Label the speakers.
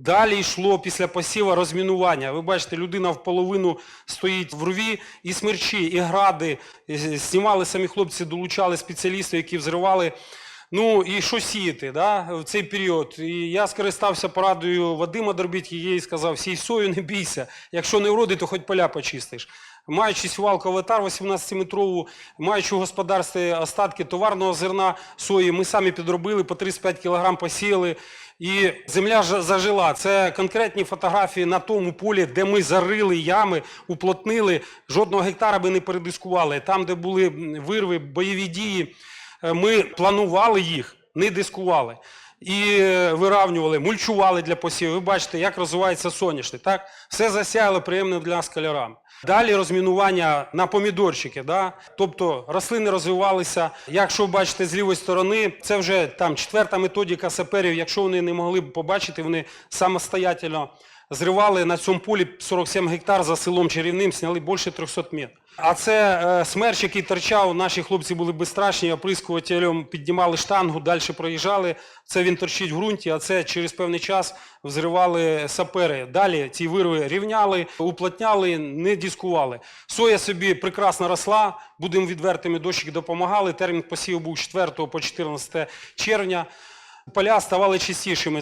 Speaker 1: Далі йшло після посіва розмінування. Ви бачите, людина в половину стоїть в рві, і смерчі, і гради. Знімали самі хлопці, долучали спеціалістів, які взривали. Ну і що сіяти да, в цей період? І я скористався порадою Вадима Дробітки, їй сказав, сій сою не бійся. Якщо не вродить, то хоч поля почистиш. Маючи сівалку аватар 18-метрову, маючи в господарстві остатки товарного зерна сої, ми самі підробили по 35 кг посіяли. І земля зажила. Це конкретні фотографії на тому полі, де ми зарили ями, уплотнили, жодного гектара би не передискували. Там, де були вирви, бойові дії, е, ми планували їх, не дискували. І вирівнювали, виравнювали, мульчували для посів. Ви бачите, як розвивається соняшник. Так? Все засяяло приємним для нас кольорами. Далі розмінування на помідорчики. Да? Тобто рослини розвивалися. Якщо ви бачите з лівої сторони, це вже там четверта методика саперів. Якщо вони не могли б побачити, вони самостоятельно зривали на цьому полі 47 гектар за селом Чарівним, сняли більше 300 метрів. А це е, смерч, який торчав, наші хлопці були безстрашні, оприскувателем піднімали штангу, далі проїжджали. Це він торчить в ґрунті, а це через певний час взривали сапери. Далі ці вирви рівняли, уплотняли, не дискували. Соя собі прекрасно росла, будемо відвертими, дощики допомагали. Термін посіву був 4 по 14 червня. Поля ставали чистішими.